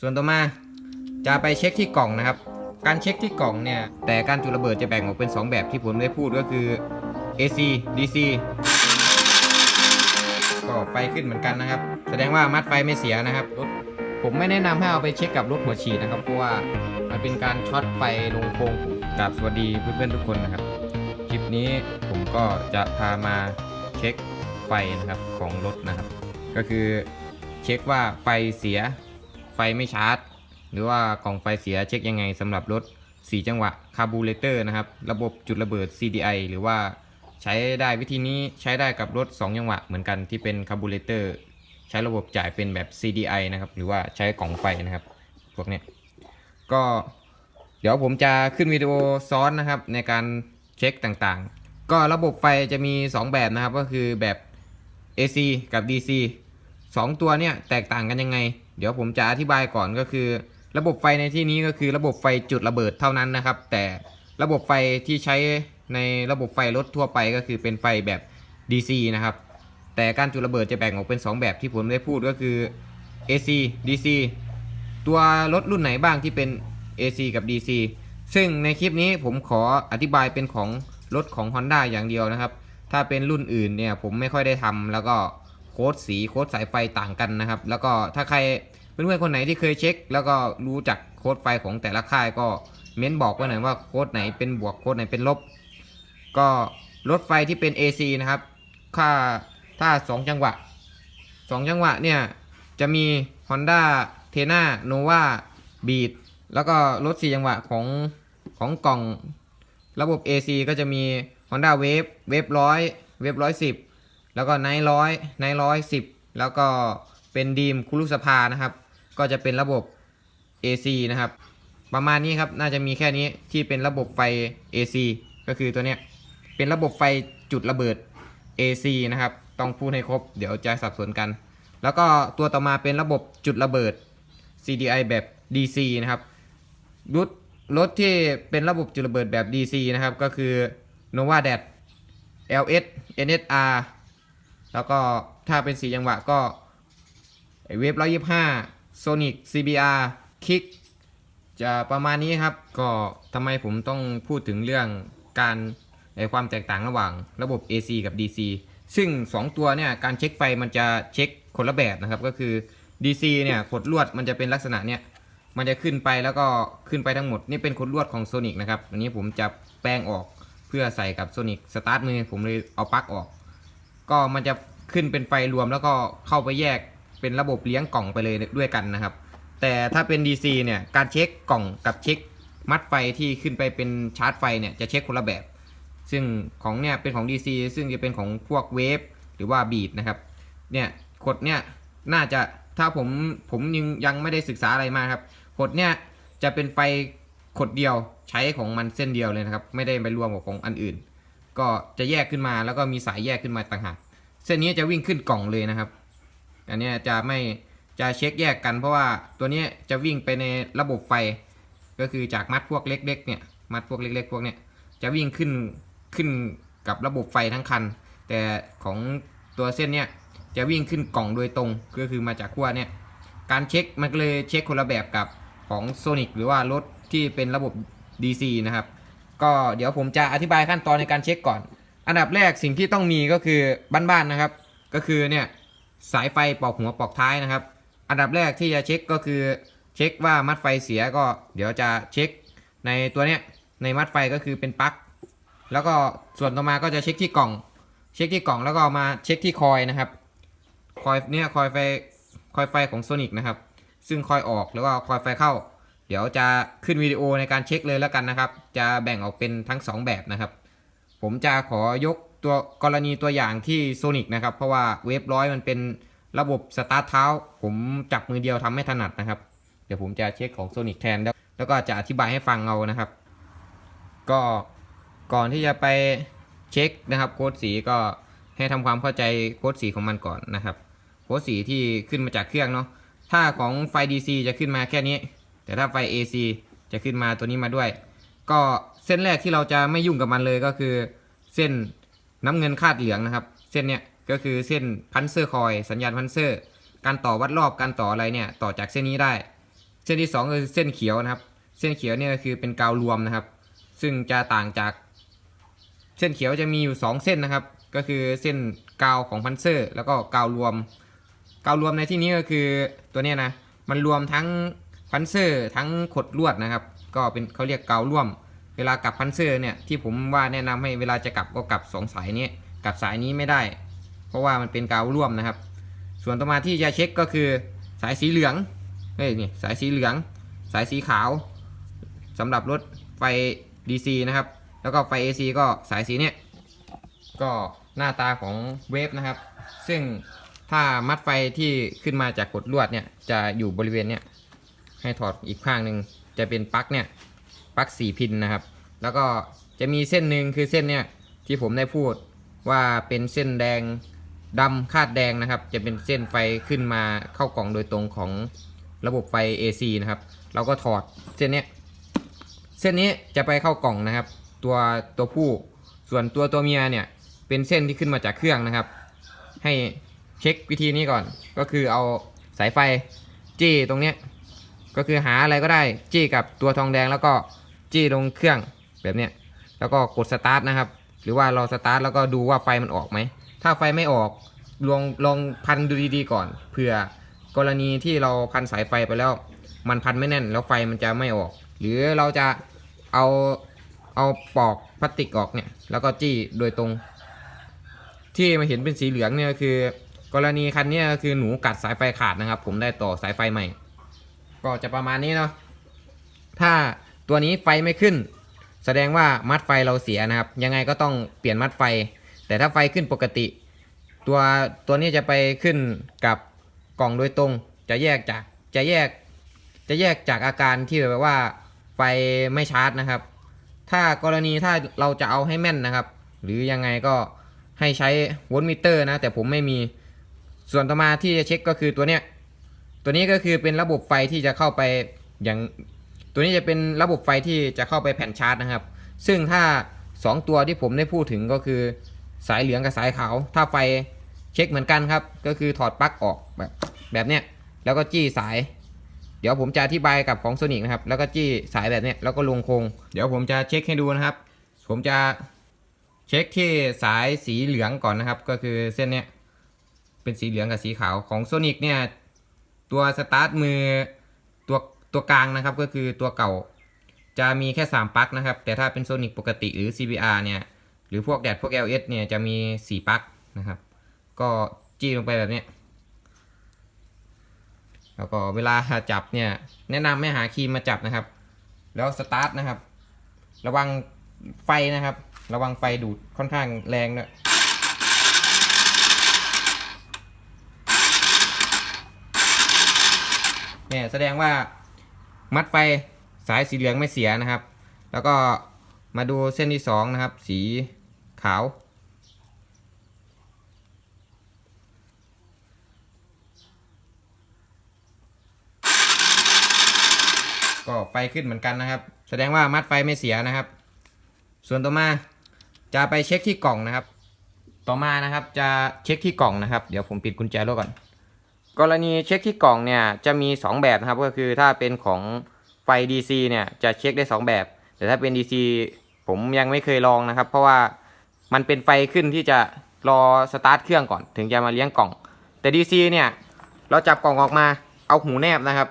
ส่วนต่อมาจะไปเช็คที่กล่องนะครับ การเช็คที่กล่องเนี่ยแต่การจุดระเบิดจะแบ่งออกเป็น 2 แบบที่ผมได้พูดก็คือ AC DC ก็ไฟขึ้นเหมือนกันนะครับ แสดงว่ามัดไฟไม่เสียนะครับรถผมไม่แนะนำให้เอาไปเช็คกับรถหัวฉีดนะครับเพราะว่ามันเป็นการช็อตไฟลงโครงกราบสวัสดีเพื่อนๆทุกคนนะครับ คลิปนี้ผมก็จะพามาเช็คไฟนะครับของรถนะครับ ก็คือเช็คว่าไฟเสีย ไฟไม่ชาร์จ หรือว่ากล่องไฟเสียเช็คยังไงสำหรับรถ 4 จังหวะคาร์บูเรเตอร์นะครับ ระบบจุดระเบิด CDI หรือว่าใช้ได้วิธีนี้ใช้ได้กับรถ 2 จังหวะเหมือนกันที่เป็นคาร์บูเรเตอร์ใช้ระบบจ่ายเป็นแบบ CDI นะครับ หรือว่าใช้กล่องไฟนะครับ พวกนี้ก็เดี๋ยวผมจะขึ้นวิดีโอซ้อนนะครับในการเช็คต่างๆ ก็ระบบไฟจะมี 2 แบบนะครับ ก็คือแบบ AC กับ DC สองตัวเนี่ยแตกต่างกันยังไง เดี๋ยวผมจะอธิบายก่อนก็คือ ระบบไฟในที่นี้ก็คือระบบไฟจุดระเบิดเท่านั้นนะครับ แต่ระบบไฟที่ใช้ในระบบไฟรถทั่วไปก็คือเป็นไฟแบบ DC นะครับ แต่การจุดระเบิดจะแบ่งออกเป็น 2 แบบที่ผมได้พูดก็คือ AC DC ตัวรถรุ่นไหนบ้างที่เป็น AC กับ DC ซึ่งในคลิปนี้ผมขออธิบายเป็นของรถของ Honda อย่างเดียวนะครับ ถ้าเป็นรุ่นอื่นเนี่ยผมไม่ค่อยได้ทำแล้วก็ ค้ดสีโค้ดสายไฟต่างกันนะครับ แล้วก็ถ้าใครเพื่อนๆคนไหนที่เคยเช็ค แล้วก็รู้จักโค้ดไฟของแต่ละค่ายก็เม้นบอกไว้หน่อยว่าโค้ดไหนเป็นบวกโค้ดไหนเป็นลบ ก็รถไฟที่เป็น AC นะครับ ค่าถ้า 2 จังหวะ 2 จังหวะเนี่ยจะมี Honda t e n a Nova Beat แล้วก็รถ 4 จังหวะของของกล่องระบบ AC ก็จะมี Honda Wave Wave ร้อยเวฟร้อยสิบ แล้วก็ไนร้อยไนร้อยสิบแล้วก็เป็นดีมคุรุสภานะครับ ก็จะเป็นระบบ AC นะครับ ประมาณนี้ครับน่าจะมีแค่นี้ที่เป็นระบบไฟ AC ก็คือตัวเนี้ยเป็นระบบไฟจุดระเบิด AC นะครับ ต้องพูดให้ครบ เดี๋ยวจะสับสนกัน แล้วก็ตัวต่อมาเป็นระบบจุดระเบิด CDI แบบ DC นะครับรถรถที่เป็นระบบจุดระเบิดแบบ DC นะครับ ก็คือ Nova d a t LS NSR แล้วก็ถ้าเป็นสีจังหวะก็เวฟร้อยยี่ห้าโซนิก CBR คิกจะประมาณนี้ครับ ก็ทำไมผมต้องพูดถึงเรื่องการความแตกต่างระหว่างระบบ AC กับ DC ซึ่ง 2 ตัวเนี่ยการเช็คไฟมันจะเช็คคนละแบบนะครับ ก็คือ DC เนี่ยขดลวดมันจะเป็นลักษณะเนี่ยมันจะขึ้นไปแล้วก็ขึ้นไปทั้งหมด นี่เป็นขดลวดของ Sonic นะครับอันนี้ผมจะแปลงออกเพื่อใส่กับ Sonic สตาร์ทมือผมเลยเอาปลั๊กออก ก็มันจะขึ้นเป็นไฟรวมแล้วก็เข้าไปแยกเป็นระบบเลี้ยงกล่องไปเลยด้วยกันนะครับ แต่ถ้าเป็น DC เนี่ยการเช็คกล่องกับเช็คมัดไฟที่ขึ้นไปเป็นชาร์จไฟเนี่ยจะเช็คคนละแบบ ซึ่งของเนี่ยเป็นของ DC ซึ่งจะเป็นของพวกเวฟหรือว่าบีดนะครับเนี่ยกดเนี่ยน่าจะถ้าผมผมยังยังไม่ได้ศึกษาอะไรมาครับกดเนี่ยจะเป็นไฟขดเดียวใช้ของมันเส้นเดียวเลยนะครับ ไม่ได้ไปรวมกับของอันอื่น ก็จะแยกขึ้นมาแล้วก็มีสายแยกขึ้นมาต่างหากเส้นนี้จะวิ่งขึ้นกล่องเลยนะครับ อันนี้จะไม่จะเช็คแยกกันเพราะว่าตัวนี้จะวิ่งไปในระบบไฟ ก็คือจากมัดพวกเล็กๆเนี่ยมัดพวกเล็กๆพวกเนี้ยจะวิ่งขึ้นขึ้นกับระบบไฟทั้งคัน แต่ของตัวเส้นเนี้ยจะวิ่งขึ้นกล่องโดยตรงก็คือมาจากขั้วเนี่ยการเช็คมันเลยเช็คคนละแบบกับของ Sonic หรือว่ารถที่เป็นระบบ DC นะครับ ก็เดี๋ยวผมจะอธิบายขั้นตอนในการเช็คก่อน อันดับแรกสิ่งที่ต้องมีก็คือบ้านๆนะครับ ก็คือเนี่ยสายไฟปอกหัวปอกท้ายนะครับ อันดับแรกที่จะเช็คก็คือเช็คว่ามัดไฟเสียก็เดี๋ยวจะเช็คในตัวเนี้ยในมัดไฟก็คือเป็นปลั๊กแล้วก็ส่วนต่อมาก็จะเช็คที่กล่อง เช็คที่กล่องแล้วก็มาเช็คที่คอยนะครับ คอยเนี่ยคอยไฟคอยไฟของโซนิกนะครับ ซึ่งคอยออกแล้วก็คอยไฟเข้า เดี๋ยวจะขึ้นวิดีโอในการเช็คเลยแล้วกันนะครับ จะแบ่งออกเป็นทั้ง 2 แบบนะครับ ผมจะขอยกตัวกรณีตัวอย่างที่โซนิกนะครับ เพราะว่าเวฟร้อยมันเป็นระบบสตาร์ทเท้า ผมจับมือเดียวทำไม่ถนัดนะครับ เดี๋ยวผมจะเช็คของโซนิกแทนแล้วแล้วก็จะอธิบายให้ฟังเอานะครับ ก็ก่อนที่จะไปเช็คนะครับโค้ดสีก็ให้ทำความเข้าใจโค้ดสีของมันก่อนนะครับโค้ดสีที่ขึ้นมาจากเครื่องเนาะถ้าของไฟ DC จะขึ้นมาแค่นี้ แต่ถ้าไฟ AC จะขึ้นมาตัวนี้มาด้วย ก็เส้นแรกที่เราจะไม่ยุ่งกับมันเลยก็คือ เส้นน้ำเงินคาดเหลืองนะครับ เส้นเนี้ยก็คือเส้นพันเซอร์คอยสัญญาณพันเซอร์ การต่อวัดรอบการต่ออะไรเนี่ยต่อจากเส้นนี้ได้ เส้นที่สองคือเส้นเขียวนะครับ เส้นเขียวเนี่ยก็คือเป็นกาวรวมนะครับ ซึ่งจะต่างจาก เส้นเขียวจะมีอยู่ 2 เส้นนะครับ ก็คือเส้นกาวของพันเซอร์ แล้วก็กาวรวม กาวรวมในที่นี้ก็คือตัวเนี้ยนะมันรวมทั้ง พันเซอร์ทั้งขดลวดนะครับ ก็เป็นเขาเรียกกาวร่วม เวลากลับพันเซอร์เนี่ยที่ผมว่าแนะนำให้เวลาจะกลับก็กลับสองสายนี้กลับสายนี้ไม่ได้ เพราะว่ามันเป็นกาวร่วมนะครับ ส่วนต่อมาที่จะเช็คก็คือสายสีเหลืองเฮ้ยนี่สายสีเหลือง สายสีขาวสำหรับรถไฟ DC นะครับ แล้วก็ไฟ AC ก็สายสีเนี้ยก็หน้าตาของเวฟนะครับ ซึ่งถ้ามัดไฟที่ขึ้นมาจากกดลวดเนี่ยจะอยู่บริเวณเนี้ย ให้ถอดอีกข้างหนึ่งจะเป็นปลั๊กเนี่ยปลั๊กสี่พินนะครับ แล้วก็จะมีเส้นหนึ่งคือเส้นเนี่ยที่ผมได้พูดว่าเป็นเส้นแดงดำคาดแดงนะครับ จะเป็นเส้นไฟขึ้นมาเข้ากล่องโดยตรงของระบบไฟ AC นะครับ เราก็ถอดเส้นนี้เส้นนี้จะไปเข้ากล่องนะครับ ตัวตัวผู้ส่วนตัวตัวเมียเนี่ยเป็นเส้นที่ขึ้นมาจากเครื่องนะครับ ให้เช็ควิธีนี้ก่อนก็คือเอาสายไฟจี้ตรงเนี้ย ก็คือหาอะไรก็ได้จี้กับตัวทองแดงแล้วก็จี้ลงเครื่องแบบเนี้ยแล้วก็กดสตาร์ทนะครับ หรือว่าเราสตาร์ทแล้วก็ดูว่าไฟมันออกไหม ถ้าไฟไม่ออกลองลองพันดูดีๆก่อนเผื่อกรณีที่เราพันสายไฟไปแล้ว มันพันไม่แน่น แล้วไฟมันจะไม่ออก หรือเราจะเอาเอาปอกพลาสติกออกเนี่ยแล้วก็จี้โดยตรง ที่มาเห็นเป็นสีเหลืองเนี่ยก็คือ กรณีคันนี้ก็คือหนูกัดสายไฟขาดนะครับ ผมได้ต่อสายไฟใหม่ ก็จะประมาณนี้เนาะถ้าตัวนี้ไฟไม่ขึ้น แสดงว่ามัดไฟเราเสียนะครับ ยังไงก็ต้องเปลี่ยนมัดไฟ แต่ถ้าไฟขึ้นปกติ ตัวตัวนี้จะไปขึ้นกับกล่องโดยตรง จะแยกจากจะแยก จะแยกจากอาการที่แบบว่าไฟไม่ชาร์จนะครับ ถ้ากรณีถ้าเราจะเอาให้แม่นนะครับ หรือยังไงก็ให้ใช้โวลต์มิเตอร์นะแต่ผมไม่มีส่วนต่อมาที่จะเช็คก็คือตัวเนี้ย ตัวนี้ก็คือเป็นระบบไฟที่จะเข้าไปอย่างตัวนี้จะเป็นระบบไฟที่จะเข้าไปแผ่นชาร์จนะครับ ซึ่งถ้า 2 ตัวที่ผมได้พูดถึงก็คือสายเหลืองกับสายขาว ถ้าไฟเช็คเหมือนกันครับ ก็คือถอดปลั๊กออกแบบแบบเนี้ยแล้วก็จี้สาย เดี๋ยวผมจะอธิบายกับของโซนิกนะครับ แล้วก็จี้สายแบบเนี้ยแล้วก็ลงโครงเดี๋ยวผมจะเช็คให้ดูนะครับ ผมจะเช็คที่สายสีเหลืองก่อนนะครับ ก็คือเส้นเนี้ยเป็นสีเหลืองกับสีขาวของโซนิกเนี่ย ตัวสตาร์ทมือตัวตัวกลางนะครับก็คือตัวเก่าจะมีแค่ 3ปลั๊กนะครับ แต่ถ้าเป็นโซนิกปกติหรือ CBR เนี่ย หรือพวกแดดพวก LS เนี่ย จะมี 4ปลั๊กนะครับ ก็จี้ลงไปแบบนี้ แล้วก็เวลาจับเนี่ย แนะนำให้หาครีมมาจับนะครับ แล้วสตาร์ทนะครับ ระวังไฟนะครับ ระวังไฟดูดค่อนข้างแรงด้วย เนี่ยแสดงว่ามัดไฟสายสีเหลืองไม่เสียนะครับ แล้วก็มาดูเส้นที่สองนะครับ สีขาว ก็ไฟขึ้นเหมือนกันนะครับ แสดงว่ามัดไฟไม่เสียนะครับ ส่วนต่อมาจะไปเช็คที่กล่องนะครับ ต่อมานะครับจะเช็คที่กล่องนะครับ เดี๋ยวผมปิดกุญแจรถก่อน กรณีเช็คที่กล่องเนี่ยจะมี 2 แบบนะครับ ก็คือถ้าเป็นของไฟ DC เนี่ยจะเช็คได้ 2 แบบ แต่ถ้าเป็น DC ผมยังไม่เคยลองนะครับ เพราะว่ามันเป็นไฟขึ้นที่จะรอสตาร์ทเครื่องก่อน ถึงจะมาเลี้ยงกล่อง แต่ DC เนี่ยเราจับกล่องออกมาเอาหูแนบนะครับ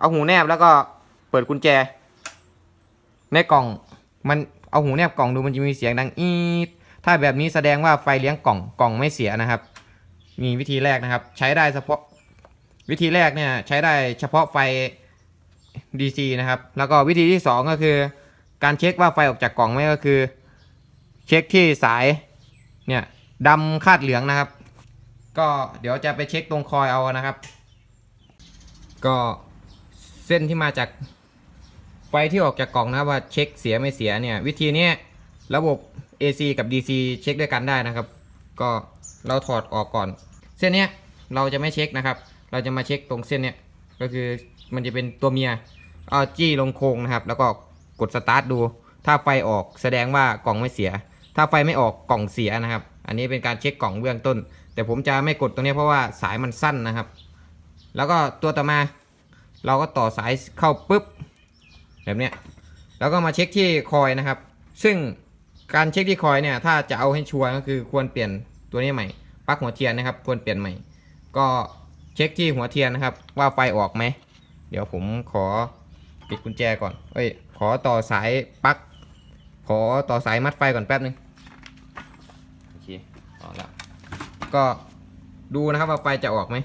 เอาหูแนบแล้วก็เปิดกุญแจ ในกล่องมันเอาหูแนบกล่องดูมันจะมีเสียงดังอีดถ้าแบบนี้แสดงว่าไฟเลี้ยงกล่องกล่องไม่เสียนะครับ มีวิธีแรกนะครับ ใช้ได้เฉพาะวิธีแรกเนี่ยใช้ได้เฉพาะไฟ DC นะครับ แล้วก็วิธีที่ 2 ก็คือ การเช็คว่าไฟออกจากกล่องไหมก็คือ เช็คที่สายเนี่ยดำคาดเหลืองนะครับ ก็เดี๋ยวจะไปเช็คตรงคอยเอานะครับ ก็เส้นที่มาจากไฟที่ออกจากกล่องนะครับว่าเช็คเสียไม่เสียเนี่ยวิธีนี้ระบบ AC กับ DC เช็คด้วยกันได้นะครับ ก็เราถอดออกก่อน เส้นเนี้ยเราจะไม่เช็คนะครับ เราจะมาเช็คตรงเส้นเนี้ยก็คือมันจะเป็นตัวเมียเอาจี้ลงโครงนะครับ แล้วก็กดสตาร์ทดู ถ้าไฟออกแสดงว่ากล่องไม่เสีย ถ้าไฟไม่ออกกล่องเสียนะครับ อันนี้เป็นการเช็คกล่องเบื้องต้น แต่ผมจะไม่กดตรงนี้เพราะว่าสายมันสั้นนะครับ แล้วก็ตัวต่อมาเราก็ต่อสายเข้าปุ๊บแบบเนี้ยแล้วก็มาเช็คที่คอยนะครับ ซึ่งการเช็คที่คอยเนี่ยถ้าจะเอาให้ชัวร์ก็คือควรเปลี่ยนตัวนี้ใหม่ ปลั๊กหัวเทียนนะครับควรเปลี่ยนใหม่ ก็เช็คที่หัวเทียนนะครับ ว่าไฟออกไหม เดี๋ยวผมขอปิดกุญแจก่อน เอ้ย ขอต่อสายปลั๊ก ขอต่อสายมัดไฟก่อนแป๊บนึง โอเคต่อแล้ว ก็ดูนะครับว่าไฟจะออกไหม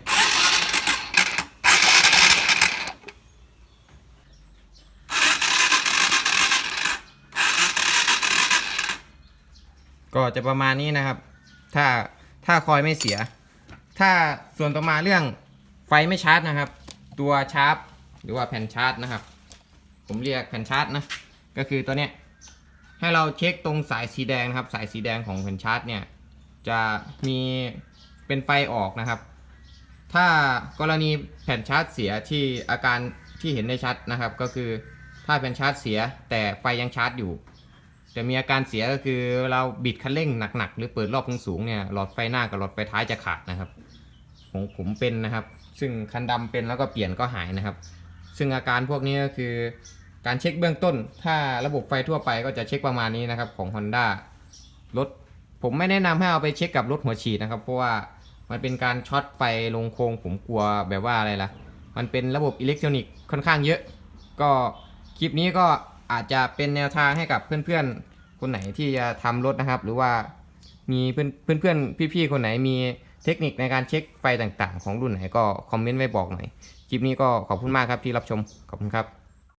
ก็จะประมาณนี้นะครับ ถ้า ถ้าคอยไม่เสีย ถ้าส่วนต่อมาเรื่องไฟไม่ชาร์จนะครับ ตัวชาร์จหรือว่าแผ่นชาร์จนะครับ ผมเรียกแผ่นชาร์จนะก็คือตัวเนี้ยให้เราเช็คตรงสายสีแดงนะครับ สายสีแดงของแผ่นชาร์จเนี่ยจะมีเป็นไฟออกนะครับ ถ้ากรณีแผ่นชาร์จเสียที่อาการที่เห็นได้ชัดนะครับ ก็คือถ้าแผ่นชาร์จเสียแต่ไฟยังชาร์จอยู่ จะมีอาการเสียก็คือเราบิดคันเร่งหนักๆ หรือเปิดรอบสูงๆเนี่ยหลอดไฟหน้ากับหลอดไฟท้ายจะขาดนะครับของผมเป็นนะครับ ซึ่งคันดำเป็นแล้วก็เปลี่ยนก็หายนะครับ ซึ่งอาการพวกนี้ก็คือการเช็คเบื้องต้น ถ้าระบบไฟทั่วไปก็จะเช็คประมาณนี้นะครับของ Honda รถผมไม่แนะนำให้เอาไปเช็คกับรถหัวฉีดนะครับ เพราะว่ามันเป็นการช็อตไฟลงโครงผมกลัวแบบว่าอะไรล่ะ มันเป็นระบบอิเล็กทรอนิกส์ค่อนข้างเยอะ ก็คลิปนี้ก็ อาจจะเป็นแนวทางให้กับเพื่อนๆ คนไหนที่จะทำรถนะครับ หรือว่ามีเพื่อนเพื่อนๆพี่ๆคนไหนมีเทคนิคในการเช็คไฟต่างๆ ของรุ่นไหนก็คอมเมนต์ไว้บอกหน่อย คลิปนี้ก็ขอบคุณมากครับที่รับชม ขอบคุณครับ